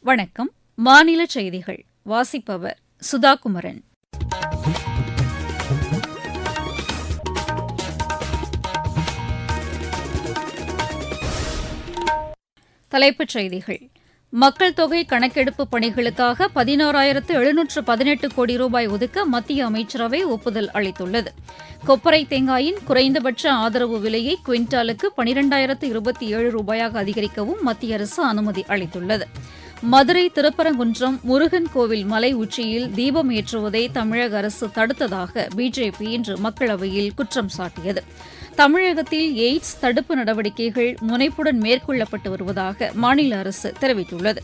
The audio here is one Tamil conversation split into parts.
வணக்கம். மாநில செய்திகள். வாசிப்பவர் சுதாகுமரன். தலைப்புச் செய்திகள். மக்கள் தொகை கணக்கெடுப்பு பணிகளுக்காக பதினோராயிரத்து எழுநூற்று பதினெட்டு கோடி ரூபாய் ஒதுக்க மத்திய அமைச்சரவை ஒப்புதல் அளித்துள்ளது. கொப்பரை தேங்காயின் குறைந்தபட்ச ஆதரவு விலையை குவிண்டாலுக்கு பனிரெண்டாயிரத்து இருபத்தி ஏழு ரூபாயாக அதிகரிக்கவும் மத்திய அரசு அனுமதி அளித்துள்ளது. மதுரை திருப்பரங்குன்றம் முருகன் கோவில் மலை உச்சியில் தீபம் ஏற்றுவதை தமிழக அரசு தடுத்ததாக பிஜேபி இன்று மக்களவையில் குற்றம் சாட்டியது. தமிழகத்தில் எய்ட்ஸ் தடுப்பு நடவடிக்கைகள் முனைப்புடன் மேற்கொள்ளப்பட்டு வருவதாக மாநில அரசு தெரிவித்துள்ளது.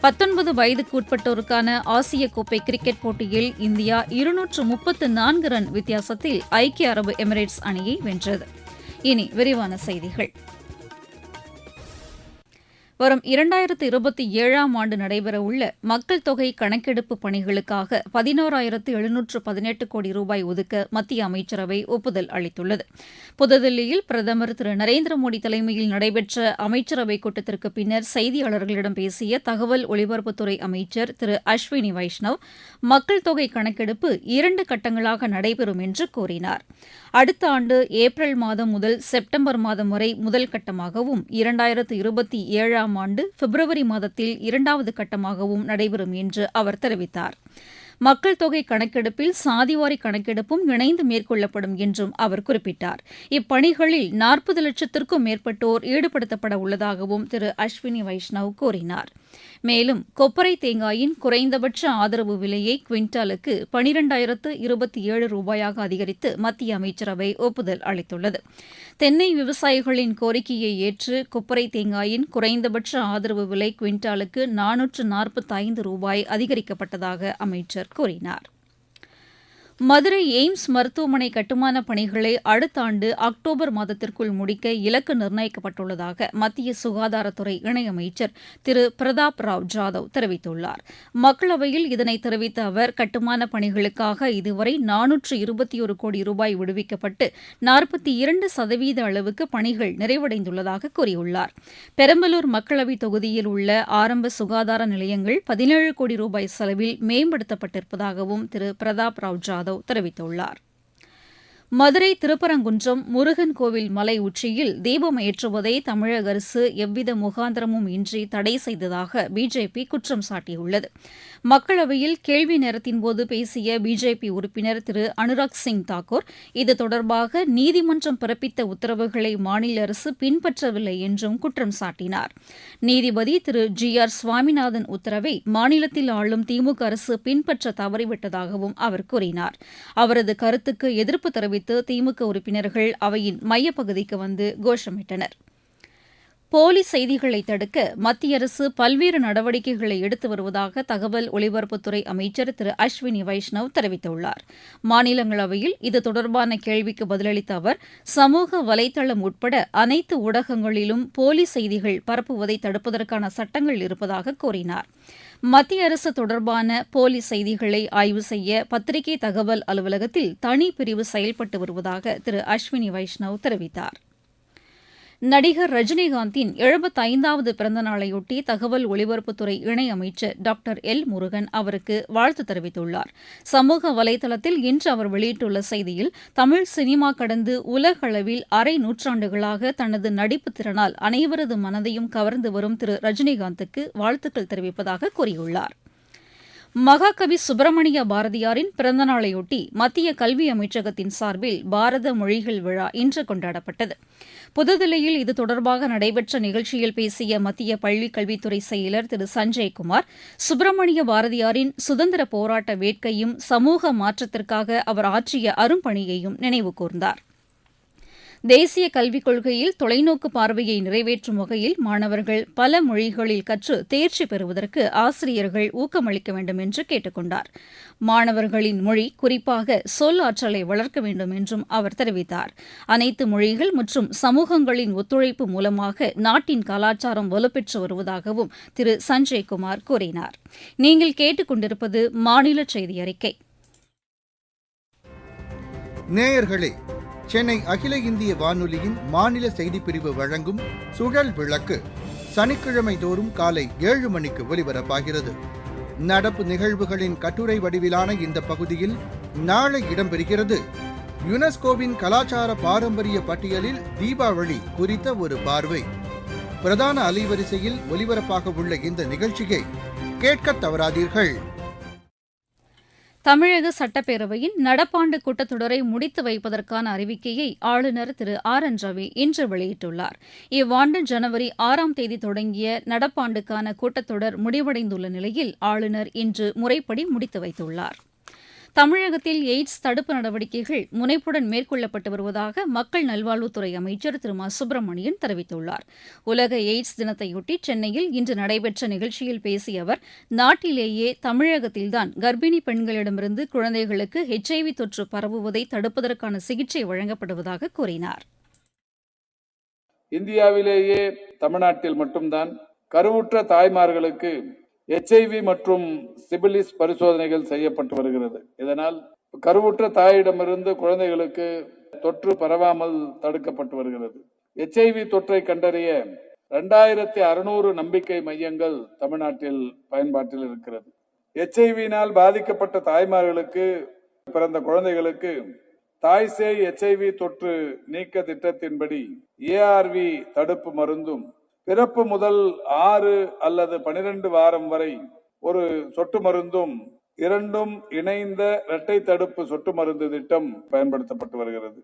பத்தொன்பது வயதுக்குட்பட்டோருக்கான ஆசிய கோப்பை கிரிக்கெட் போட்டியில் இந்தியா இருநூற்று முப்பத்து நான்கு ரன் வித்தியாசத்தில் ஐக்கிய அரபு எமிரேட்ஸ் அணியை வென்றது. இனி விரிவான செய்திகள். வரும் இரண்டாயிரத்து இருபத்தி ஏழாம் ஆண்டு நடைபெறவுள்ள மக்கள் தொகை கணக்கெடுப்பு பணிகளுக்காக பதினோராயிரத்து எழுநூற்று பதினெட்டு கோடி ரூபாய் ஒதுக்க மத்திய அமைச்சரவை ஒப்புதல் அளித்துள்ளது. புதுதில்லியில் பிரதமர் திரு. நரேந்திர மோடி தலைமையில் நடைபெற்ற அமைச்சரவை கூட்டத்திற்கு பின்னர் செய்தியாளர்களிடம் பேசிய தகவல் ஒலிபரப்புத்துறை அமைச்சர் திரு. அஸ்வினி வைஷ்ணவ் மக்கள் தொகை கணக்கெடுப்பு இரண்டு கட்டங்களாக நடைபெறும் என்று கூறினார். அடுத்த ஆண்டு ஏப்ரல் மாதம் முதல் செப்டம்பர் மாதம் வரை முதல் கட்டமாகவும் இரண்டாயிரத்து இருபத்தி ஏழாம் ஆண்டு பிப்ரவரி மாதத்தில் இரண்டாவது கட்டமாகவும் நடைபெறும் என்று அவர் தெரிவித்தார். மக்கள் தொகை கணக்கெடுப்பில் சாதிவாரி கணக்கெடுப்பும் இணைந்து மேற்கொள்ளப்படும் என்றும் அவர் குறிப்பிட்டார். இப்பணிகளில் நாற்பது லட்சத்திற்கும் மேற்பட்டோர் ஈடுபடுத்தப்பட உள்ளதாகவும் திரு அஸ்வினி வைஷ்ணவ் கூறினார். மேலும் கொப்பரை தேங்காயின் குறைந்தபட்ச ஆதரவு விலையை குவிண்டாலுக்கு பனிரெண்டாயிரத்து இருபத்தி ஏழு ரூபாயாக அதிகரித்து மத்திய அமைச்சரவை ஒப்புதல் அளித்துள்ளது. தென்னை விவசாயிகளின் கோரிக்கையை ஏற்று கொப்பரை தேங்காயின் குறைந்தபட்ச ஆதரவு விலை குவிண்டாலுக்கு நானூற்று நாற்பத்தி ஐந்து ரூபாய் அதிகரிக்கப்பட்டதாக அமைச்சர் கூறினார். மதுரை எய்ம்ஸ் மருத்துவமனை கட்டுமான பணிகளை அடுத்த ஆண்டு அக்டோபர் மாதத்திற்குள் முடிக்க இலக்கு நிர்ணயிக்கப்பட்டுள்ளதாக மத்திய சுகாதாரத்துறை இணையமைச்சர் திரு பிரதாப் ராவ் ஜாதவ் தெரிவித்துள்ளார். மக்களவையில் இதனை தெரிவித்த அவர் கட்டுமான பணிகளுக்காக இதுவரை நானூற்று இருபத்தி ஒரு கோடி ரூபாய் விடுவிக்கப்பட்டு நாற்பத்தி இரண்டு சதவீத அளவுக்கு பணிகள் நிறைவடைந்துள்ளதாக கூறியுள்ளார். பெரம்பலூர் மக்களவைத் தொகுதியில் உள்ள ஆரம்ப சுகாதார நிலையங்கள் பதினேழு கோடி ரூபாய் செலவில் மேம்படுத்தப்பட்டிருப்பதாகவும் திரு பிரதாப் ராவ் ஜாதவ் யாதவ் தெரிவித்துள்ளார் மதுரை திருப்பரங்குன்றம் முருகன் கோவில் மலை உச்சியில் தீபம் ஏற்றுவதை தமிழக அரசு எவ்வித முகாந்திரமும் இன்றி தடை செய்ததாக பிஜேபி குற்றம் சாட்டியுள்ளது. மக்களவையில் கேள்வி நேரத்தின்போது பேசிய பிஜேபி உறுப்பினர் திரு அனுராக் சிங் தாக்கூர் இது தொடர்பாக நீதிமன்றம் பிறப்பித்த உத்தரவுகளை மாநில அரசு பின்பற்றவில்லை என்றும் குற்றம் சாட்டினார். நீதிபதி திரு ஜி ஆர் சுவாமிநாதன் உத்தரவை மாநிலத்தில் ஆளும் திமுக அரசு பின்பற்ற தவறிவிட்டதாகவும் அவர் கூறினார். அவரது கருத்துக்கு எதிர்ப்பு தெரிவித்து திமுக உறுப்பினர்கள் அவையின் மையப்பகுதிக்கு வந்து கோஷமிட்டனர். போலி செய்திகளை தடுக்க மத்திய அரசு பல்வேறு நடவடிக்கைகளை எடுத்து வருவதாக தகவல் ஒலிபரப்புத்துறை அமைச்சர் திரு அஸ்வினி வைஷ்ணவ் தெரிவித்துள்ளார். மாநிலங்களவையில் இது தொடர்பான கேள்விக்கு பதிலளித்த அவர் சமூக வலைதளம் உட்பட அனைத்து ஊடகங்களிலும் போலி செய்திகள் பரப்புவதை தடுப்பதற்கான சட்டங்கள் இருப்பதாக கூறினார். மத்திய அரசு தொடர்பான போலி செய்திகளை ஆய்வு செய்ய பத்திரிகை தகவல் அலுவலகத்தில் தனி பிரிவு செயல்பட்டு வருவதாக திரு அஸ்வினி வைஷ்ணவ் தெரிவித்தார். நடிகர் ரஜினிகாந்தின் எழுபத்தைந்தாவது பிறந்த நாளையொட்டி தகவல் ஒலிபரப்புத்துறை இணையமைச்சர் டாக்டர் எல் முருகன் அவருக்கு வாழ்த்து தெரிவித்துள்ளார். சமூக வலைதளத்தில் இன்று அவர் வெளியிட்டுள்ள செய்தியில் தமிழ் சினிமா கடந்து உலகளவில் அரை நூற்றாண்டுகளாக தனது நடிப்பு திறனால் அனைவரது மனதையும் கவர்ந்து வரும் திரு ரஜினிகாந்துக்கு வாழ்த்துக்கள் தெரிவிப்பதாக கூறியுள்ளார். மகாகவி சுப்பிரமணிய பாரதியாரின் பிறந்தநாளையொட்டி மத்திய கல்வி அமைச்சகத்தின் சார்பில் பாரத மொழிகள் விழா இன்று கொண்டாடப்பட்டது. புதுதில்லியில் இது தொடர்பாக நடைபெற்ற நிகழ்ச்சியில் பேசிய மத்திய பள்ளிக் கல்வித்துறை செயலர் திரு சஞ்சய்குமார் சுப்பிரமணிய பாரதியாரின் சுதந்திர போராட்ட வேட்கையும் சமூக மாற்றத்திற்காக அவர் ஆற்றிய அரும்பணியையும் நினைவு கூர்ந்தாா் தேசிய கல்விக் கொள்கையில் தொலைநோக்கு பார்வையை நிறைவேற்றும் வகையில் மாணவர்கள் பல மொழிகளில் கற்று தேர்ச்சி பெறுவதற்கு ஆசிரியர்கள் ஊக்கமளிக்க வேண்டும் என்று கேட்டுக் கொண்டார் மாணவர்களின் மொழி குறிப்பாக சொல் ஆற்றலை வளர்க்க வேண்டும் என்றும் அவர் தெரிவித்தார். அனைத்து மொழிகள் மற்றும் சமூகங்களின் ஒத்துழைப்பு மூலமாக நாட்டின் கலாச்சாரம் வலுப்பெற்று வருவதாகவும் திரு. சஞ்சய் குமார் கூறினார். நீங்கள் கேட்டுக்கொண்டிருப்பது மாநில செய்தி அறிக்கை. நேயர்களே சென்னை அகில இந்திய வானொலியின் மாநில செய்திப் பிரிவு வழங்கும் சுழல் விளக்கு சனிக்கிழமை தோறும் காலை ஏழு மணிக்கு ஒலிபரப்பாகிறது. நடப்பு நிகழ்வுகளின் கட்டுரை வடிவிலான இந்த பகுதியில் நாளை இடம்பெறுகிறது. யுனெஸ்கோவின் கலாச்சார பாரம்பரிய பட்டியலில் தீபாவளி குறித்த ஒரு பார்வை. பிரதான அலைவரிசையில் ஒலிபரப்பாக உள்ள இந்த நிகழ்ச்சியை கேட்கத் தவறாதீர்கள். தமிழக சட்டப்பேரவையின் நடப்பாண்டு கூட்டத்தொடரை முடித்து வைப்பதற்கான அறிவிக்கையை ஆளுநர் திரு ஆர் என் ரவி இன்று வெளியிட்டுள்ளார். இவ்வாண்டு ஜனவரி ஆறாம் தேதி தொடங்கிய நடப்பாண்டுக்கான கூட்டத்தொடர் முடிவடைந்துள்ள நிலையில் ஆளுநர் இன்று முறைப்படி முடித்து வைத்துள்ளார். தமிழகத்தில் எய்ட்ஸ் தடுப்பு நடவடிக்கைகள் முனைப்புடன் மேற்கொள்ளப்பட்டு வருவதாக மக்கள் நல்வாழ்வுத்துறை அமைச்சர் திரு மா சுப்பிரமணியன் தெரிவித்துள்ளார். உலக எய்ட்ஸ் தினத்தையொட்டி சென்னையில் இன்று நடைபெற்ற நிகழ்ச்சியில் பேசிய அவர் நாட்டிலேயே தமிழகத்தில்தான் கர்ப்பிணி பெண்களிடமிருந்து குழந்தைகளுக்கு ஹெச்ஐவி தொற்று பரவுவதை தடுப்பதற்கான சிகிச்சை வழங்கப்படுவதாக கூறினார். இந்தியாவிலேயே தமிழ்நாட்டில் மட்டும்தான் கருவுற்ற தாய்மார்களுக்கு எச்ஐவி மற்றும் சிபிலிஸ் பரிசோதனைகள் செய்யப்பட்டு வருகிறது. இதனால் கருவுற்ற தாயிடமிருந்து குழந்தைகளுக்கு தொற்று பரவாமல் தடுக்கப்பட்டு வருகிறது. எச்ஐவி தொற்றை கண்டறிய இரண்டாயிரத்தி அறுநூறு நம்பிக்கை மையங்கள் தமிழ்நாட்டில் பயன்பாட்டில் இருக்கிறது. எச்ஐவியினால் பாதிக்கப்பட்ட தாய்மார்களுக்கு பிறந்த குழந்தைகளுக்கு தாய் சேய் எச்ஐவி தொற்று நீக்க திட்டத்தின்படி ஏஆர்வி தடுப்பு மருந்தும் பிறப்பு முதல் ஆறு அல்லது பனிரெண்டு வாரம் வரை ஒரு சொட்டு மருந்தும் இரண்டும் இணைந்த இரட்டை தடுப்பு சொட்டு மருந்து திட்டம் பயன்படுத்தப்பட்டு வருகிறது.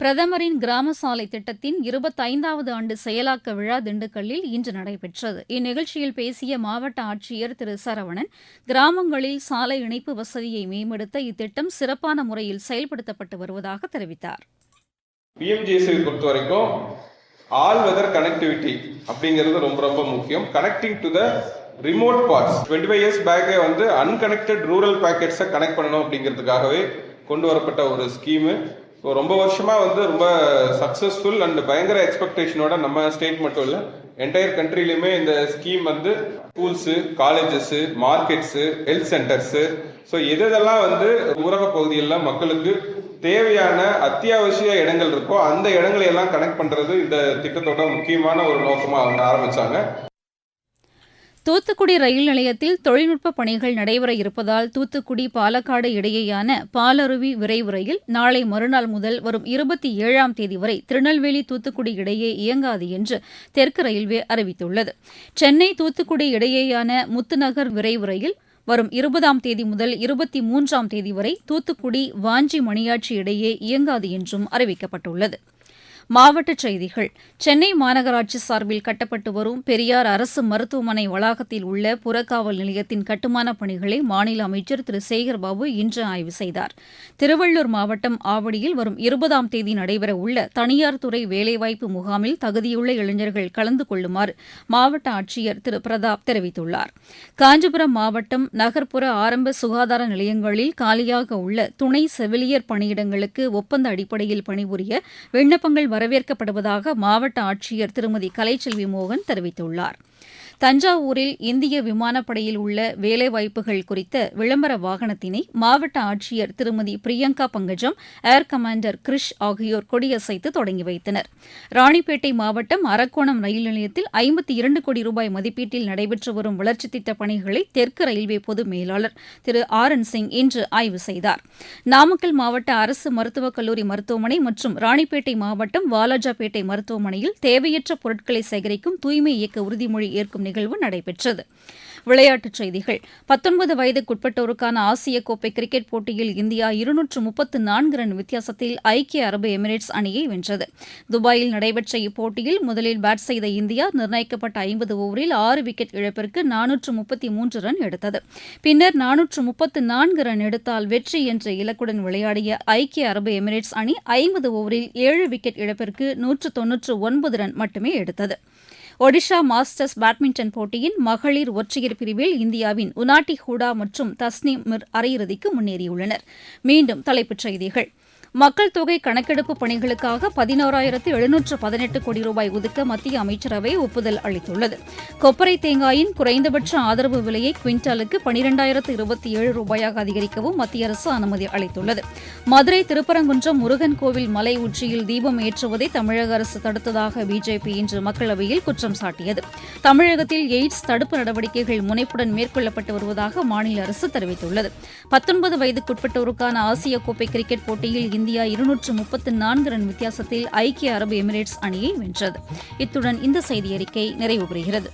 பிரதமரின் கிராம சாலை திட்டத்தின் இருபத்தைந்தாவது ஆண்டு செயலாக்க விழா திண்டுக்கல்லில் இன்று நடைபெற்றது. இந்நிகழ்ச்சியில் பேசிய மாவட்ட ஆட்சியர் திரு சரவணன் கிராமங்களில் சாலை இணைப்பு வசதியை மேம்படுத்த இத்திட்டம் சிறப்பான முறையில் செயல்படுத்தப்பட்டு வருவதாக தெரிவித்தார். பிஎம்ஜிஎஸ்ஐ பொறுத்த வரைக்கும் ஆல் வெதர் கனெக்டிவிட்டி அப்படிங்கிறது ரொம்ப ரொம்ப முக்கியம். Connecting to the remote parts twenty five years பேக்கே வந்து அன்கனெக்டட் ரூரல் பேக்கெட்ஸை கனெக்ட் பண்ணணும் அப்படிங்கிறதுக்காகவே கொண்டு வரப்பட்ட ஒரு ஸ்கீமு ஸோ ரொம்ப வருஷமாக வந்து ரொம்ப சக்ஸஸ்ஃபுல் அண்ட் பயங்கர எக்ஸ்பெக்டேஷனோட நம்ம ஸ்டேட் மட்டும் இல்லை என்டையர் கண்ட்ரிலையுமே இந்த ஸ்கீம் வந்து schools colleges markets health centres so எதெல்லாம் வந்து ஊரக பகுதிகளில் மக்களுக்கு தேவையான அத்தியாவசிய இடங்கள் இருக்கோ அந்த இடங்களை எல்லாம் கனெக்ட் பண்றது இந்த திட்டத்தோட முக்கியமான ஒரு நோக்கமா அவங்க ஆரம்பிச்சாங்க. தூத்துக்குடி ரயில் நிலையத்தில் தொழில்நுட்ப பணிகள் நடைபெற இருப்பதால் தூத்துக்குடி பாலக்காடு இடையேயான பாலருவி விரைவு ரயில் நாளை மறுநாள் முதல் வரும் இருபத்தி ஏழாம் தேதி வரை திருநெல்வேலி தூத்துக்குடி இடையே இயங்காது என்று தெற்கு ரயில்வே அறிவித்துள்ளது. சென்னை தூத்துக்குடி இடையேயான முத்துநகர் விரைவு ரயில் வரும் இருபதாம் தேதி முதல் இருபத்தி மூன்றாம் தேதி வரை தூத்துக்குடி வாஞ்சி மணியாட்சி இடையே இயங்காது என்றும் அறிவிக்கப்பட்டுள்ளது. மாவட்டச் செய்திகள். சென்னை மாநகராட்சி சார்பில் கட்டப்பட்டு வரும் பெரியார் அரசு மருத்துவமனை வளாகத்தில் உள்ள புறக்காவல் நிலையத்தின் கட்டுமானப் பணிகளை மாநில அமைச்சர் திரு. சேகர்பாபு இன்று ஆய்வு செய்தார். திருவள்ளூர் மாவட்டம் ஆவடியில் வரும் இருபதாம் தேதி நடைபெற உள்ள தனியார் துறை வேலைவாய்ப்பு முகாமில் தகுதியுள்ள இளைஞர்கள் கலந்து கொள்ளுமாறு மாவட்ட ஆட்சியர் திரு. பிரதாப் தெரிவித்துள்ளார். காஞ்சிபுரம் மாவட்டம் நகர்ப்புற ஆரம்ப சுகாதார நிலையங்களில் காலியாக உள்ள துணை செவிலியர் பணியிடங்களுக்கு ஒப்பந்த அடிப்படையில் பணிபுரிய விண்ணப்பங்கள் வரவேற்கப்படுவதாக மாவட்ட ஆட்சியர் திருமதி கலைச்செல்வி மோகன் தெரிவித்துள்ளார். தஞ்சாவூரில் இந்திய விமானப்படையில் உள்ள வேலைவாய்ப்புகள் குறித்த விளம்பர வாகனத்தினை மாவட்ட ஆட்சியர் திருமதி பிரியங்கா பங்கஜம் ஏர் கமாண்டர் கிரிஷ் ஆகியோர் கொடியசைத்து தொடங்கி வைத்தனர். ராணிப்பேட்டை மாவட்டம் அரக்கோணம் ரயில் நிலையத்தில் ஐம்பத்தி இரண்டு கோடி ரூபாய் மதிப்பீட்டில் நடைபெற்று வரும் வளர்ச்சித் திட்டப் பணிகளை தெற்கு ரயில்வே பொது மேலாளர் திரு ஆர் என் சிங் இன்று ஆய்வு செய்தார். நாமக்கல் மாவட்ட அரசு மருத்துவக் கல்லூரி மருத்துவமனை மற்றும் ராணிப்பேட்டை மாவட்டம் வாலாஜாபேட்டை மருத்துவமனையில் தேவையற்ற பொருட்களை சேகரிக்கும் தூய்மை இயக்க உறுதிமொழி ஏற்கும் நிகழ்வு நடைபெற்றது. விளையாட்டுச் செய்திகள். பத்தொன்பது வயதுக்குட்பட்டோருக்கான ஆசிய கோப்பை கிரிக்கெட் போட்டியில் இந்தியா இருநூற்று முப்பத்து நான்கு ரன் வித்தியாசத்தில் ஐக்கிய அரபு எமிரேட்ஸ் அணியை வென்றது. துபாயில் நடைபெற்ற இப்போட்டியில் முதலில் பேட் செய்த இந்தியா நிர்ணயிக்கப்பட்ட ஐம்பது ஓவரில் ஆறு விக்கெட் இழப்பிற்கு நானூற்று முப்பத்தி மூன்று ரன் எடுத்தது. பின்னர் நானூற்று முப்பத்து நான்கு ரன் எடுத்தால் வெற்றி என்ற இலக்குடன் விளையாடிய ஐக்கிய அரபு எமிரேட்ஸ் அணி ஐம்பது ஓவரில் ஏழு விக்கெட் இழப்பிற்கு நூற்று தொன்னூற்று ஒன்பது ரன் மட்டுமே எடுத்தது. ஒடிஷா மாஸ்டர்ஸ் பேட்மிண்டன் போட்டியின் மகளிர் ஒற்றையர் பிரிவில் இந்தியாவின் உனாட்டி ஹூடா மற்றும் தஸ்னீம் மிர் அரையிறுதிக்கு முன்னேறியுள்ளனர். மீண்டும் தலைப்புச் செய்திகள். மக்கள் தொகை கணக்கெடுப்பு பணிகளுக்காக பதினோராயிரத்து எழுநூற்று பதினெட்டு கோடி ரூபாய் ஒதுக்க மத்திய அமைச்சரவை ஒப்புதல் அளித்துள்ளது. கொப்பரை தேங்காயின் குறைந்தபட்ச ஆதரவு விலையை குவிண்டாலுக்கு பனிரெண்டாயிரத்து இருபத்தி ஏழு ரூபாயாக அதிகரிக்கவும் மத்திய அரசு அனுமதி அளித்துள்ளது. மதுரை திருப்பரங்குன்றம் முருகன் கோவில் மலை உச்சியில் தீபம் ஏற்றுவதை தமிழக அரசு தடுத்ததாக பிஜேபி இன்று மக்களவையில் குற்றம் சாட்டியது. தமிழகத்தில் எய்ட்ஸ் தடுப்பு நடவடிக்கைகள் முனைப்புடன் மேற்கொள்ளப்பட்டு வருவதாக மாநில அரசு தெரிவித்துள்ளது. பத்தொன்பது வயதுக்குட்பட்டோருக்கான ஆசிய கோப்பை கிரிக்கெட் போட்டியில் இந்தியா இருநூற்று முப்பத்து நான்கு ரன் வித்தியாசத்தில் ஐக்கிய அரபு எமிரேட்ஸ் அணியை வென்றது. இத்துடன் இந்த செய்தியறிக்கை நிறைவு பெறுகிறது